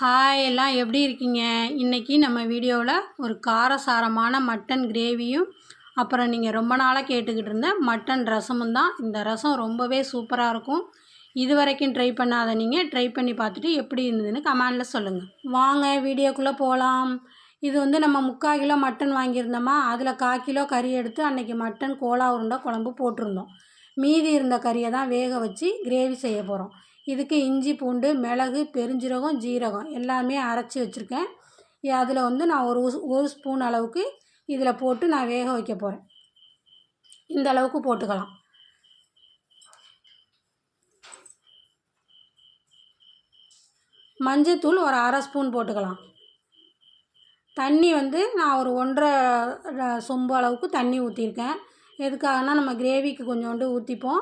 Hi எல்லாம் எப்படி இருக்கீங்க? இன்றைக்கி நம்ம வீடியோவில் ஒரு காரசாரமான மட்டன் கிரேவியும் அப்புறம் நீங்கள் ரொம்ப நாளாக கேட்டுக்கிட்டு இருந்த மட்டன் ரசமும் தான். இந்த ரசம் ரொம்பவே சூப்பராக இருக்கும். இது வரைக்கும் ட்ரை பண்ணாத நீங்கள் ட்ரை பண்ணி பார்த்துட்டு எப்படி இருந்ததுன்னு கமெண்டில் சொல்லுங்கள் வாங்க வீடியோக்குள்ளே போகலாம் இது வந்து நம்ம முக்கால் கிலோ மட்டன் வாங்கியிருந்தோமா? அதில் கால் கிலோ கறி எடுத்து அன்றைக்கி மட்டன் கோலா உருண்டை குழம்பு போட்டிருந்தோம். மீதி இருந்த கறியை தான் வேக வச்சு கிரேவி செய்ய போகிறோம் இதுக்கு இஞ்சி பூண்டு மிளகு பெருஞ்சீரகம் ஜீரகம் எல்லாமே அரைச்சி வச்சுருக்கேன். அதில் வந்து நான் ஒரு ஒரு ஸ்பூன் அளவுக்கு இதில் போட்டு நான் வேக வைக்க போகிறேன் இந்த அளவுக்கு போட்டுக்கலாம். மஞ்சத்தூள் ஒரு அரை ஸ்பூன் போட்டுக்கலாம். தண்ணி வந்து நான் ஒரு ஒன்றரை சொம்பு அளவுக்கு தண்ணி ஊற்றிருக்கேன் எதுக்காகனா நம்ம கிரேவிக்கு கொஞ்சோண்டு ஊற்றிப்போம்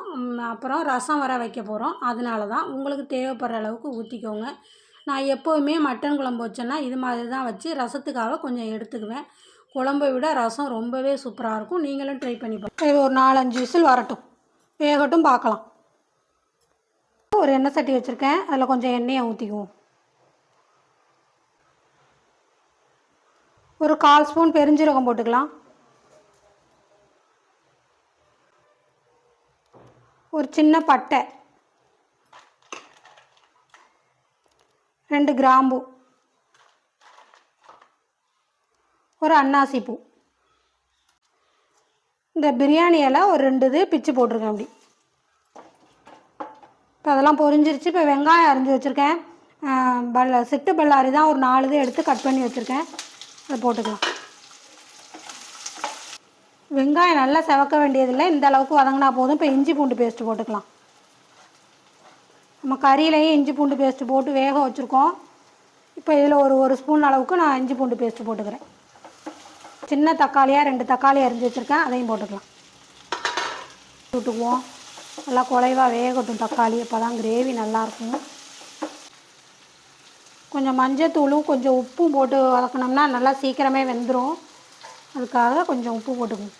அப்புறம் ரசம் வர வைக்க போகிறோம் அதனால தான் உங்களுக்கு தேவைப்படுற அளவுக்கு ஊற்றிக்கோங்க நான் எப்போவுமே மட்டன் குழம்பு வச்சேன்னா இது மாதிரி தான் வச்சு ரசத்துக்காக கொஞ்சம் எடுத்துக்குவேன். குழம்பை விட ரசம் ரொம்பவே சூப்பராக இருக்கும். நீங்களும் ட்ரை பண்ணி பாருங்க. இது ஒரு நாலஞ்சு விசில் வரட்டும். வேகட்டும் பார்க்கலாம். ஒரு எண்ணெய் சட்டி வச்சுருக்கேன். அதில் கொஞ்சம் எண்ணெயை ஊற்றிக்குவோம் ஒரு கால் ஸ்பூன் பெருஞ்சீரகம் போட்டுக்கலாம். ஒரு சின்ன பட்டை. ரெண்டு கிராம்பு. ஒரு அன்னாசி பூ. இந்த பிரியாணி இலை ஒரு ரெண்டு இது பிச்சு போட்டிருக்கேன் அப்படி. இப்போ அதெல்லாம் பொரிஞ்சிருச்சு. இப்போ வெங்காயம் அரிஞ்சு வச்சுருக்கேன். பல்ல சிட்டு பல்லாரி தான் ஒரு நாலு இது எடுத்து கட் பண்ணி வச்சுருக்கேன். அதை போட்டுக்கலாம். வெங்காயம் நல்லா செவக்க வேண்டியதில்லை. இந்த அளவுக்கு வதங்கினா போதும். இப்போ இஞ்சி பூண்டு பேஸ்ட்டு போட்டுக்கலாம். நம்ம கறியிலையும் இஞ்சி பூண்டு பேஸ்ட்டு போட்டு வேக வச்சுருக்கோம். இப்போ இதில் ஒரு ஒரு ஸ்பூன் அளவுக்கு நான் இஞ்சி பூண்டு பேஸ்ட்டு போட்டுக்கிறேன். சின்ன தக்காளியாக ரெண்டு தக்காளி அரிஞ்சு வச்சுருக்கேன். அதையும் போட்டுக்கலாம். விட்டுக்குவோம் நல்லா குலைவாக வேகட்டும் தக்காளி. அப்போ தான் கிரேவி நல்லாயிருக்கும் கொஞ்சம் மஞ்சத்தூளும் கொஞ்சம் உப்பும் போட்டு வதக்கினோம்னா நல்லா சீக்கிரமே வெந்துடும் அதுக்காக கொஞ்சம் உப்பு போட்டுக்கணும்.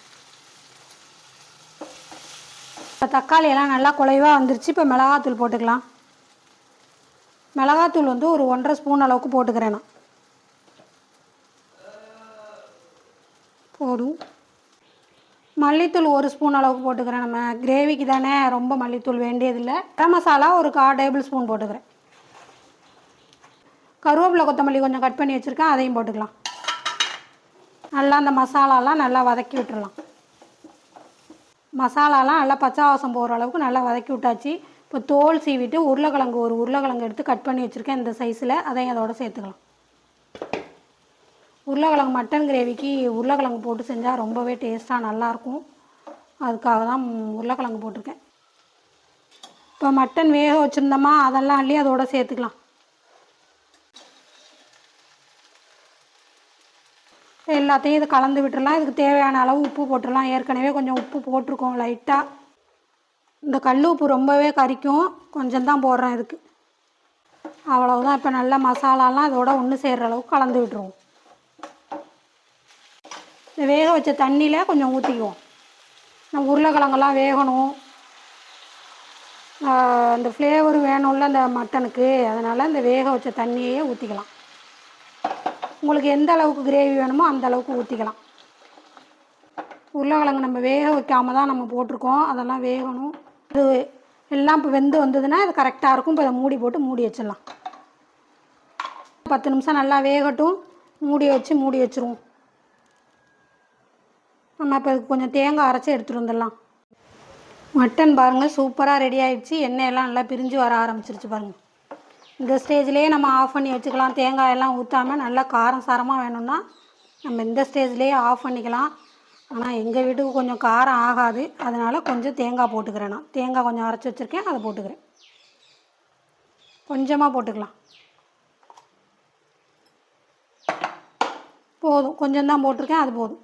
இப்போ தக்காளி எல்லாம் நல்லா குலைவாக வந்துருச்சு. இப்போ மிளகாத்தூள் போட்டுக்கலாம். மிளகாத்தூள் வந்து ஒரு ஒன்றரை ஸ்பூன் அளவுக்கு போட்டுக்கிறேன் நான். போதும். மல்லித்தூள் ஒரு ஸ்பூன் அளவுக்கு போட்டுக்கிறேன் நம்ம. கிரேவிக்கு தானே ரொம்ப மல்லித்தூள் வேண்டியதில்லை. கரம் மசாலா ஒரு கா டேபிள் ஸ்பூன் போட்டுக்கிறேன். கருவேப்பிலை கொத்தமல்லி கொஞ்சம் கட் பண்ணி வச்சுருக்கேன். அதையும் போட்டுக்கலாம். நல்லா அந்த மசாலாலாம் நல்லா வதக்கி விட்டுடலாம் மசாலாலாம் நல்லா பச்சை வாசம் போகிற அளவுக்கு நல்லா வதக்கி விட்டாச்சு. இப்போ தோல் சீவிட்டு உருளைக்கிழங்கு ஒரு உருளைக்கிழங்கு எடுத்து கட் பண்ணி வச்சுருக்கேன். இந்த சைஸில் அதையும் அதோட சேர்த்துக்கலாம். உருளைக்கிழங்கு மட்டன் கிரேவிக்கு உருளைக்கிழங்கு போட்டு செஞ்சால் ரொம்பவே டேஸ்ட்டாக நல்லாயிருக்கும். அதுக்காக தான் உருளைக்கிழங்கு போட்டிருக்கேன். இப்போ மட்டன் வேக வச்சுருந்தோமா அதெல்லாம் அள்ளி அதோட சேர்த்துக்கலாம். எல்லாத்தையும் இது கலந்து விட்டுடலாம் இதுக்கு தேவையான அளவு உப்பு போட்டுடலாம் ஏற்கனவே கொஞ்சம் உப்பு போட்டிருக்கோம் லைட்டாக இந்த கல் உப்பு ரொம்பவே கரிக்கும். கொஞ்சம் தான் போடுறேன் இதுக்கு. அவ்வளவுதான். இப்போ நல்லா மசாலாலாம் இதோட ஒன்று சேர்கிற அளவுக்கு கலந்து விட்டுருவோம். இந்த வேக வச்ச தண்ணியில் கொஞ்சம் ஊற்றிக்குவோம் நம்ம உருளைக்கிழங்கெல்லாம் வேகணும். இந்த ஃப்ளேவர் வேணும்ல அந்த மட்டனுக்கு அதனால் இந்த வேக வச்ச தண்ணியே ஊற்றிக்கலாம் உங்களுக்கு எந்த அளவுக்கு கிரேவி வேணுமோ அந்த அளவுக்கு ஊற்றிக்கலாம் உருளைக்கிழங்கு நம்ம வேக வைக்காம தான் நம்ம போட்டிருக்கோம். அதெல்லாம் வேகணும். இது எல்லாம் இப்போ வெந்து வந்ததுன்னா அது கரெக்டாக இருக்கும். இப்போ அதை மூடி போட்டு மூடி வச்சிடலாம். பத்து நிமிஷம் நல்லா வேகட்டும். மூடி வச்சு மூடி வச்சிருவோம். நம்ம இப்போ இதுக்கு கொஞ்சம் தேங்காய் அரைச்சி எடுத்துகிட்டு வந்துடலாம். மட்டன் பாருங்கள் சூப்பராக ரெடி ஆகிடுச்சு எண்ணெயெல்லாம் நல்லா பிரிஞ்சு வர ஆரம்பிச்சிருச்சு பாருங்கள் இந்த ஸ்டேஜ்லேயே நம்ம ஆஃப் பண்ணி வச்சுக்கலாம். தேங்காய் எல்லாம் ஊற்றாமல் நல்லா காரம் சாரமாக வேணும்னா நம்ம இந்த ஸ்டேஜ்லேயே ஆஃப் பண்ணிக்கலாம். ஆனால் எங்கள் வீட்டுக்கு கொஞ்சம் காரம் ஆகாது. அதனால் கொஞ்சம் தேங்காய் போட்டுக்கிறேன் நான். தேங்காய் கொஞ்சம் அரைச்சி வச்சுருக்கேன். அதை போட்டுக்கிறேன். கொஞ்சமாக போட்டுக்கலாம். போதும். கொஞ்சம் தான் போட்டிருக்கேன். அது போதும்.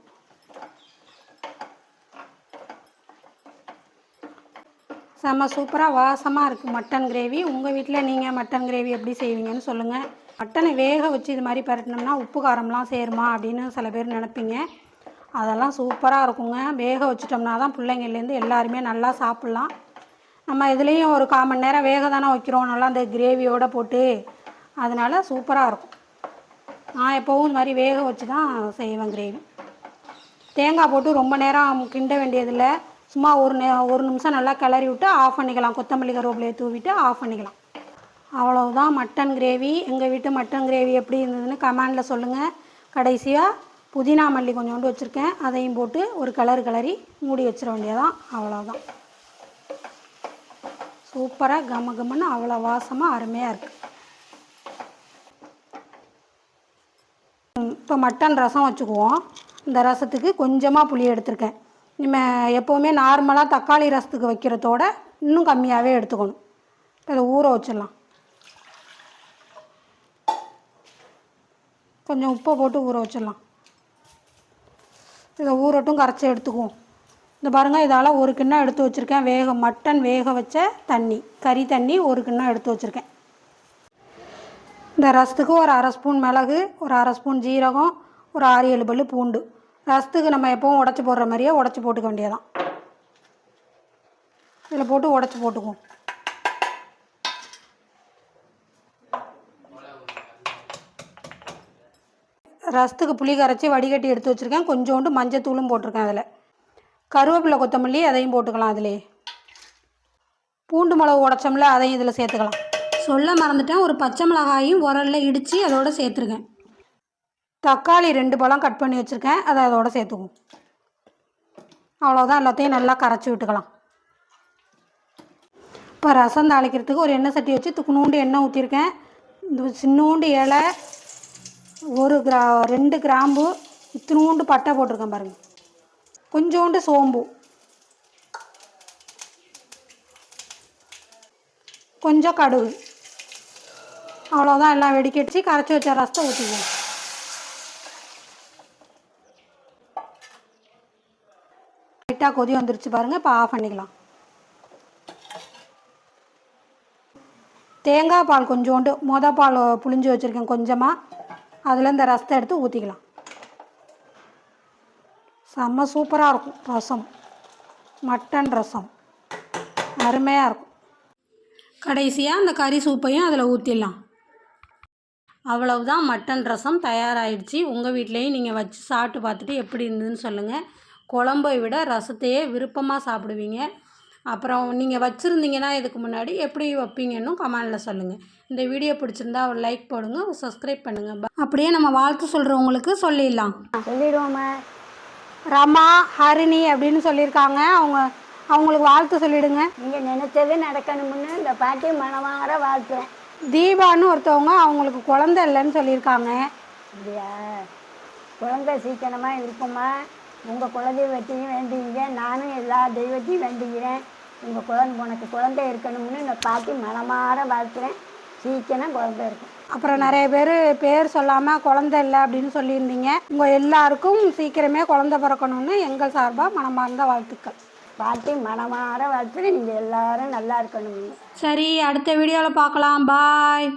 செம்ம சூப்பராக வாசமாக இருக்குது மட்டன் கிரேவி. உங்கள் வீட்டில் நீங்கள் மட்டன் கிரேவி எப்படி செய்வீங்கன்னு சொல்லுங்கள் மட்டனை வேக வச்சு இது மாதிரி பரட்டினோம்னா உப்பு காரம்லாம் சேருமா அப்படின்னு சில பேர் நினைப்பீங்க. அதெல்லாம் சூப்பராக இருக்குங்க. வேக வச்சிட்டோம்னா தான் பிள்ளைங்கள்லேருந்து எல்லாருமே நல்லா சாப்பிட்லாம். நம்ம இதுலேயும் ஒரு கால் மணி நேரம் வேக தானே வைக்கிறோம். நல்லா அந்த கிரேவியோடு போட்டு அதனால் சூப்பராக இருக்கும். நான் எப்போவும் இந்த மாதிரி வேக வச்சு தான் செய்வேன் கிரேவி. தேங்காய் போட்டு ரொம்ப நேரம் கிண்ட வேண்டியதில்லை. சும்மா ஒரு நே ஒரு நிமிஷம் நல்லா கிளறி விட்டு ஆஃப் பண்ணிக்கலாம். கொத்தமல்லி கருவேப்பிலையை தூவிட்டு ஆஃப் பண்ணிக்கலாம். அவ்வளவுதான் மட்டன் கிரேவி. எங்கள் வீட்டு மட்டன் கிரேவி எப்படி இருந்ததுன்னு கமெண்டில் சொல்லுங்கள் கடைசியாக புதினா மல்லி கொஞ்சோண்டு வச்சுருக்கேன். அதையும் போட்டு ஒரு கலர் கிளறி மூடி வச்சிட வேண்டியதான் அவ்வளோதான் சூப்பராக கம கமன்னு அவ்வளோ வாசமாக அருமையாக இருக்குது இப்போ மட்டன் ரசம் வச்சுக்குவோம். இந்த ரசத்துக்கு கொஞ்சமாக புளி எடுத்திருக்கேன். நம்ம எப்போவுமே நார்மலாக தக்காளி ரசத்துக்கு வைக்கிறதோட இன்னும் கம்மியாகவே எடுத்துக்கணும். அதை ஊற வச்சிடலாம். கொஞ்சம் உப்பை போட்டு ஊற வச்சிடலாம். இதை ஊறட்டும் கரைச்சி எடுத்துக்குவோம். இந்த பாருங்கள் இதால் ஒரு கிண்ணம் எடுத்து வச்சுருக்கேன். வேக மட்டன் வேக வச்ச தண்ணி கறி தண்ணி ஒரு கிண்ணம் எடுத்து வச்சுருக்கேன். இந்த ரசத்துக்கு ஒரு அரை ஸ்பூன் மிளகு ஒரு அரை ஸ்பூன் ஜீரகம் ஒரு ஆறு ஏழு பல்லு பூண்டு. ரசத்துக்கு நம்ம எப்பவும் உடச்சி போடுற மாதிரியே உடச்சி போட்டுக்க வேண்டியதான் இதில் போட்டு உடச்சி போட்டுக்குவோம். ரசத்துக்கு புளி கரைச்சி வடிகட்டி எடுத்து வச்சுருக்கேன். கொஞ்சோண்டு மஞ்சத்தூளும் போட்டிருக்கேன் அதில். கருவேப்பிலை கொத்தமல்லி அதையும் போட்டுக்கலாம் அதிலே பூண்டு மிளகு உடச்சோம்ல அதையும் இதில் சேர்த்துக்கலாம். சொல்ல மறந்துட்டேன். ஒரு பச்சை மிளகாயும் உரலில் இடித்து அதோட சேர்த்துருக்கேன். தக்காளி ரெண்டு பழம் கட் பண்ணி வச்சுருக்கேன். அதை அதோட சேர்த்துக்குவோம். அவ்வளோதான் எல்லாத்தையும் நல்லா கரைச்சி விட்டுக்கலாம். இப்போ ரசம் தாளிக்கிறதுக்கு ஒரு எண்ணெய் சட்டி வச்சு துக்குனூண்டு எண்ணெய் ஊற்றிருக்கேன் இந்த சின்னூண்டு இலை ஒரு கிரா ரெண்டு கிராம்பு இத்தினூண்டு பட்டை போட்டிருக்கேன் பாருங்கள் கொஞ்சோண்டு சோம்பு. கொஞ்சம் கடுகு. அவ்வளோதான் எல்லாம் வெடிக்கடிச்சு கரைச்சி வச்ச ரசத்தை ஊற்றிக்குவோம் லைட்டாக கொதி வந்துருச்சு பாருங்கள் இப்போ ஆஃப் பண்ணிக்கலாம். தேங்காய் பால் கொஞ்சோண்டு மொத பால் புளிஞ்சு வச்சுருக்கேன் கொஞ்சமாக அதில் இந்த ரசத்தை எடுத்து ஊற்றிக்கலாம் செம்ம சூப்பராக இருக்கும் ரசம். மட்டன் ரசம். அருமையாக இருக்கும். கடைசியாக அந்த கறி சூப்பையும் அதில் ஊற்றிடலாம் அவ்வளவுதான் மட்டன் ரசம் தயாராகிடுச்சு உங்கள் வீட்லேயும் நீங்கள் வச்சு சாப்பிட்டு பார்த்துட்டு எப்படி இருந்ததுன்னு சொல்லுங்கள் குழம்பை விட ரசத்தையே விருப்பமாக சாப்பிடுவீங்க. அப்புறம் நீங்கள் வச்சுருந்தீங்கன்னா இதுக்கு முன்னாடி எப்படி வைப்பீங்கன்னு கமெண்டில் சொல்லுங்கள் இந்த வீடியோ பிடிச்சிருந்தா ஒரு லைக் போடுங்க ஒரு சப்ஸ்கிரைப் பண்ணுங்கள் அப்படியே நம்ம வாழ்த்து சொல்கிறவங்களுக்கு சொல்லிடலாம். சொல்லிடுவோம்மா ரமா ஹரிணி அப்படின்னு சொல்லியிருக்காங்க. அவங்க அவங்களுக்கு வாழ்த்து சொல்லிடுங்க. நீங்கள் நினச்சது நடக்கணும்னு இந்த பாட்டி மனமாற வாழ்த்துறேன் தீபான்னு ஒருத்தவங்க அவங்களுக்கு குழந்தை இல்லைன்னு சொல்லியிருக்காங்க. அப்படியா? குழந்தை சீக்கிரமாக இருக்குமா? உங்கள் குலதெய்வ வெற்றியும் வேண்டிங்க. நானும் எல்லா தெய்வத்தையும் வேண்டிக்கிறேன். உங்கள் குழந்தை உனக்கு குழந்தை இருக்கணும்னு இந்த பாட்டி மனமாற வாழ்த்துறேன். சீக்கிரம் குழந்தை இருக்கும் அப்புறம் நிறைய பேர் பேர் சொல்லாமல் குழந்தை இல்லை அப்படின்னு சொல்லியிருந்தீங்க. உங்கள் எல்லாருக்கும் சீக்கிரமே குழந்தை பிறக்கணும்னு எங்கள் சார்பாக மனமார்ந்த வாழ்த்துக்கள். பாட்டி மனமாற வாழ்த்துறேன். நீங்கள் எல்லாரும் நல்லா இருக்கணும் சரி அடுத்த வீடியோவில் பார்க்கலாம். பாய்.